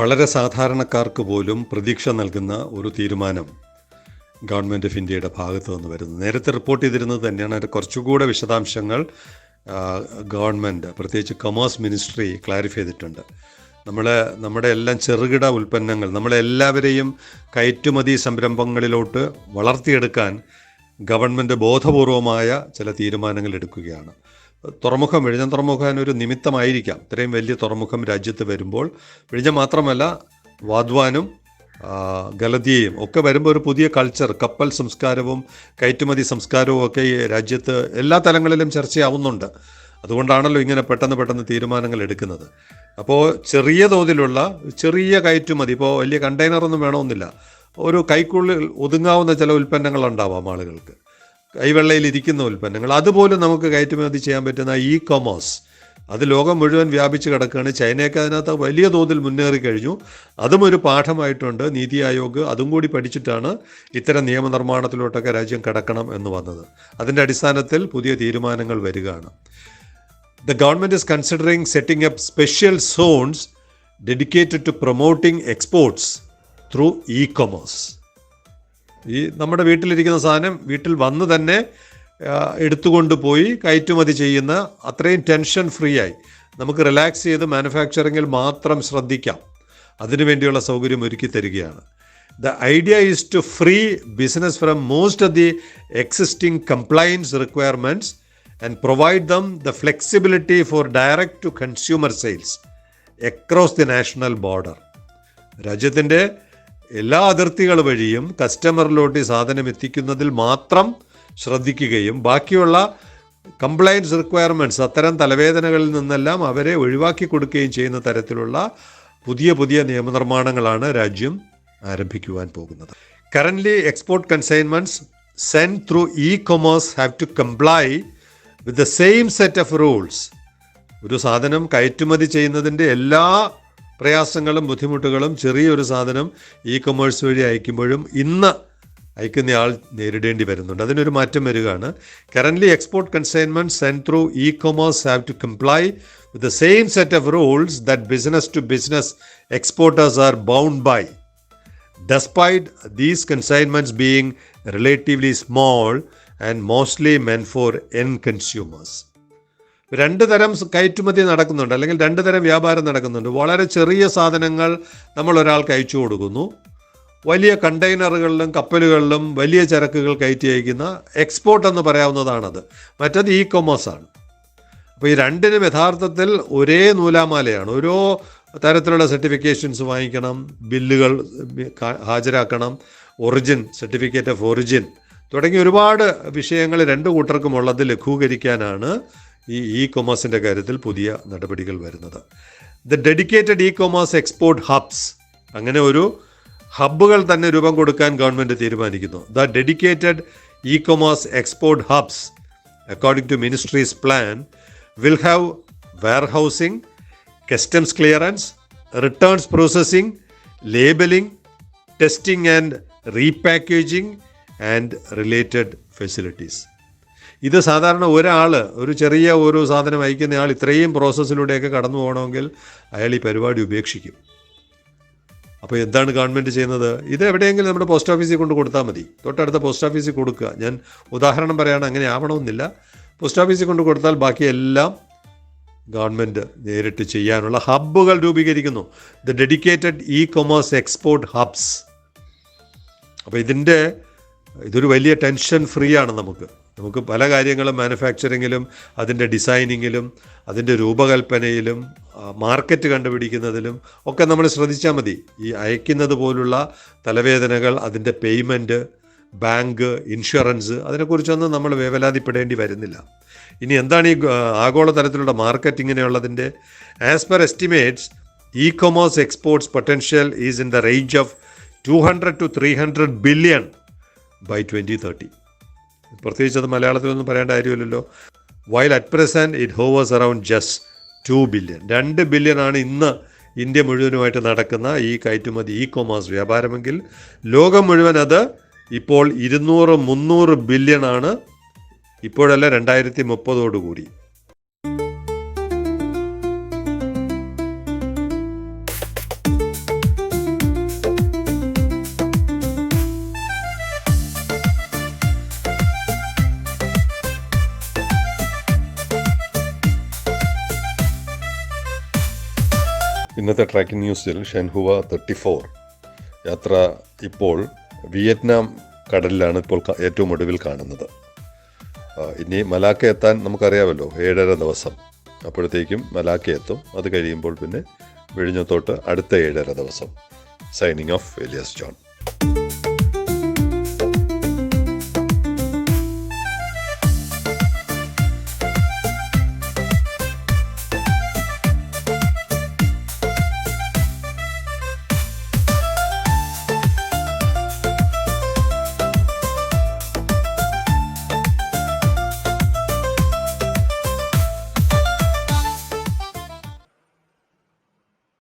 വളരെ സാധാരണക്കാർക്ക് പോലും പ്രതീക്ഷ നൽകുന്ന ഒരു തീരുമാനം ഗവൺമെന്റ് ഓഫ് ഇന്ത്യയുടെ ഭാഗത്ത് നിന്ന് വരുന്നത്. നേരത്തെ റിപ്പോർട്ട് ചെയ്തിരുന്നത് തന്നെയാണ്. അതിന്റെ കുറച്ചുകൂടെ വിശദാംശങ്ങൾ ഗവൺമെന്റ് പ്രത്യേകിച്ച് കൊമേഴ്സ് മിനിസ്ട്രി ക്ലാരിഫൈ ചെയ്തിട്ടുണ്ട്. നമ്മൾ നമ്മുടെ എല്ലാം ചെറുകിട ഉൽപ്പന്നങ്ങൾ നമ്മളെല്ലാവരെയും കയറ്റുമതി സംരംഭങ്ങളിലോട്ട് വളർത്തിയെടുക്കാൻ ഗവൺമെന്റ് ബോധപൂർവമായ ചില തീരുമാനങ്ങൾ എടുക്കുകയാണ്. തുറമുഖം വിഴിഞ്ഞം തുറമുഖം ഒരു നിമിത്തമായിരിക്കാം. ഇത്രയും വലിയ തുറമുഖം രാജ്യത്ത് വരുമ്പോൾ വിഴിഞ്ഞം മാത്രമല്ല വാദ്വാനും ഗലതിയെയും ഒക്കെ വരുമ്പോൾ ഒരു പുതിയ കൾച്ചർ കപ്പൽ സംസ്കാരവും കയറ്റുമതി സംസ്കാരവും ഒക്കെ രാജ്യത്ത് എല്ലാ തലങ്ങളിലും ചർച്ചയാവുന്നുണ്ട്. അതുകൊണ്ടാണല്ലോ ഇങ്ങനെ പെട്ടെന്ന് പെട്ടെന്ന് തീരുമാനങ്ങൾ എടുക്കുന്നത്. അപ്പോൾ ചെറിയ തോതിലുള്ള ചെറിയ കയറ്റുമതി ഇപ്പോൾ വലിയ കണ്ടെയ്നറൊന്നും വേണമെന്നില്ല. ഒരു കൈക്കുള്ളിൽ ഒതുങ്ങാവുന്ന ചില ഉൽപ്പന്നങ്ങൾ ഉണ്ടാവാം ആളുകൾക്ക്. കൈവെള്ളയിൽ ഇരിക്കുന്ന ഉൽപ്പന്നങ്ങൾ. അതുപോലും നമുക്ക് കയറ്റുമതി ചെയ്യാൻ പറ്റുന്ന ഇ കൊമേഴ്സ് അത് ലോകം മുഴുവൻ വ്യാപിച്ച് കിടക്കുകയാണ്. ചൈനയൊക്കെ അതിനകത്ത് വലിയ തോതിൽ മുന്നേറി കഴിഞ്ഞു. അതും ഒരു പാഠമായിട്ടുണ്ട്. നീതി ആയോഗ് അതും കൂടി പഠിച്ചിട്ടാണ് ഇത്തരം നിയമനിർമ്മാണത്തിലോട്ടൊക്കെ രാജ്യം കടക്കണം എന്ന് വന്നത്. അതിന്റെ അടിസ്ഥാനത്തിൽ പുതിയ തീരുമാനങ്ങൾ വരികയാണ്. The government is considering setting up special zones dedicated to promoting exports through e-commerce. ഈ നമ്മുടെ വീട്ടിലിരിക്കുന്ന സാധനം വീട്ടിൽ വന്ന് തന്നെ എടുത്തുകൊണ്ട് പോയി കയറ്റുമതി ചെയ്യുന്ന അത്രയും ടെൻഷൻ ഫ്രീ ആയി. നമുക്ക് റിലാക്സ് ചെയ്ത് മാനുഫാക്ചറിങ്ങിൽ മാത്രം ശ്രദ്ധിക്കാം. അതിനുവേണ്ടിയുള്ള സൗകര്യം ഒരുക്കി തരികയാണ്. The idea is to free business from most of the existing compliance requirements and provide them the flexibility for direct to consumer sales across the national border രാജ്യത്തിന്റെ എല്ലാ അതിർത്തികൾ വഴിയും കസ്റ്റമറിലോട്ട് സാധനം എത്തിക്കുന്നതിൽ മാത്രം ശ്രദ്ധിക്കുകയും ബാക്കിയുള്ള കംപ്ലയൻസ് റിക്വയർമെന്റ്സ് അത്തരം തലവേദനകളിൽ നിന്നെല്ലാം അവരെ ഒഴിവാക്കി കൊടുക്കുകയും ചെയ്യുന്ന തരത്തിലുള്ള പുതിയ പുതിയ നിയമനിർമ്മാണങ്ങളാണ് രാജ്യം ആരംഭിക്കുവാൻ പോകുന്നത്. Currently export consignments sent through e-commerce have to comply with the same set of rules ഒരു സാധനം കയറ്റുമതി ചെയ്യുന്നതിന്റെ എല്ലാ പ്രയാസങ്ങളും ബുദ്ധിമുട്ടുകളും ചെറിയൊരു സാധനം ഇ കൊമേഴ്സ് വഴി അയക്കുമ്പോഴും ഇന്ന് അയക്കുന്നയാൾ നേരിടേണ്ടി വരുന്നുണ്ട്. അതിനൊരു മാറ്റം വരികയാണ്. Currently export consignment sent through e-commerce have to comply with the same set of rules that business to business exporters are bound by despite these consignments being relatively small and mostly meant for end consumers. രണ്ട് തരം കയറ്റുമതി നടക്കുന്നുണ്ട് അല്ലെങ്കിൽ രണ്ട് തരം വ്യാപാരം നടക്കുന്നുണ്ട്. വളരെ ചെറിയ സാധനങ്ങൾ നമ്മൾ ഒരാൾക്ക് അയച്ചു കൊടുക്കുന്നു. വലിയ കണ്ടെയ്നറുകളിലും കപ്പലുകളിലും വലിയ ചരക്കുകൾ കയറ്റി അയക്കുന്ന എക്സ്പോർട്ട് എന്ന് പറയാവുന്നതാണത്. മറ്റത് ഇ കൊമേഴ്സ് ആണ്. അപ്പോൾ ഈ രണ്ടിനും യഥാർത്ഥത്തിൽ ഒരേ നൂലാമാലയാണ്. ഓരോ തരത്തിലുള്ള സർട്ടിഫിക്കേഷൻസ് വാങ്ങിക്കണം ബില്ലുകൾ ഹാജരാക്കണം ഒറിജിൻ സർട്ടിഫിക്കറ്റ് ഓഫ് ഒറിജിൻ തുടങ്ങി ഒരുപാട് വിഷയങ്ങൾ രണ്ട് കൂട്ടർക്കുമുള്ളത് ലഘൂകരിക്കാനാണ് ഈ ഇ കൊമേഴ്സിന്റെ കാര്യത്തിൽ പുതിയ നടപടികൾ വരുന്നത്. The dedicated e-commerce export hubs അങ്ങനെ ഒരു ഹബ്ബുകൾ തന്നെ രൂപം കൊടുക്കാൻ ഗവൺമെന്റ് തീരുമാനിക്കുന്നു. The dedicated e-commerce export hubs according to ministries plan will have warehousing customs clearance returns processing labelling testing and repackaging and related facilities. ഇത് സാധാരണ ഒരാൾ ഒരു ചെറിയ ഒരു സാധനം അയക്കുന്നയാൾ ഇത്രയും പ്രോസസ്സിലൂടെയൊക്കെ കടന്നു പോകണമെങ്കിൽ അയാൾ ഈ പരിപാടി ഉപേക്ഷിക്കും. അപ്പോൾ എന്താണ് ഗവൺമെന്റ് ചെയ്യുന്നത്? ഇത് എവിടെയെങ്കിലും നമ്മുടെ പോസ്റ്റ് ഓഫീസിൽ കൊണ്ട് കൊടുത്താൽ മതി. തൊട്ടടുത്ത പോസ്റ്റ് ഓഫീസിൽ കൊടുക്കുക. ഞാൻ ഉദാഹരണം പറയുകയാണ് അങ്ങനെ ആവണമെന്നില്ല. പോസ്റ്റ് ഓഫീസിൽ കൊണ്ട് കൊടുത്താൽ ബാക്കിയെല്ലാം ഗവൺമെന്റ് നേരിട്ട് ചെയ്യാനുള്ള ഹബ്ബുകൾ രൂപീകരിക്കുന്നു. The dedicated e-commerce export hubs അപ്പോൾ ഇതിന്റെ ഇതൊരു വലിയ ടെൻഷൻ ഫ്രീ ആണ് നമുക്ക്. നമുക്ക് പല കാര്യങ്ങളും മാനുഫാക്ചറിങ്ങിലും അതിന്റെ ഡിസൈനിങ്ങിലും അതിന്റെ രൂപകൽപ്പനയിലും മാർക്കറ്റ് കണ്ടുപിടിക്കുന്നതിലും ഒക്കെ നമ്മൾ ശ്രദ്ധിച്ചാൽ മതി. ഈ അയക്കുന്നത് പോലുള്ള തലവേദനകൾ അതിന്റെ പേയ്മെന്റ് ബാങ്ക് ഇൻഷുറൻസ് അതിനെക്കുറിച്ചൊന്നും നമ്മൾ വേവലാതിപ്പെടേണ്ടി വരുന്നില്ല. ഇനി എന്താണ് ഈ ആഗോള ആഗോളതലത്തിലുള്ള market ഇങ്ങനെയുള്ളതിന്റെ as per estimates e-commerce exports potential is in the range of two hundred to three hundred billion by twenty thirty പ്രത്യേകിച്ച് അത് മലയാളത്തിലൊന്നും പറയേണ്ട കാര്യമില്ലല്ലോ. While at present it hovers around just two billion രണ്ട് ബില്യൺ ആണ് ഇന്ന് India മുഴുവനുമായിട്ട് നടക്കുന്ന ഈ കയറ്റുമതി ഇ കൊമേഴ്സ് വ്യാപാരമെങ്കിൽ ലോകം മുഴുവൻ അത് ഇപ്പോൾ ഇരുന്നൂറ് മുന്നൂറ് ബില്യൺ ആണ്. ഇപ്പോഴല്ല രണ്ടായിരത്തി മുപ്പതോടുകൂടി. ഇന്നത്തെ ട്രാക്കിംഗ് ന്യൂസിൽ ഷെൻഹുവ തേർട്ടി ഫോർ. യാത്ര ഇപ്പോൾ വിയറ്റ്നാം കടലിലാണ് ഇപ്പോൾ ഏറ്റവും ഒടുവിൽ കാണുന്നത്. ഇനി മലാക്ക എത്താൻ നമുക്കറിയാമല്ലോ ഏഴര ദിവസം. അപ്പോഴത്തേക്കും മലാക്ക എത്തും. അത് കഴിയുമ്പോൾ പിന്നെ വിഴിഞ്ഞത്തോട്ട് അടുത്ത ഏഴര ദിവസം. Signing off Elias John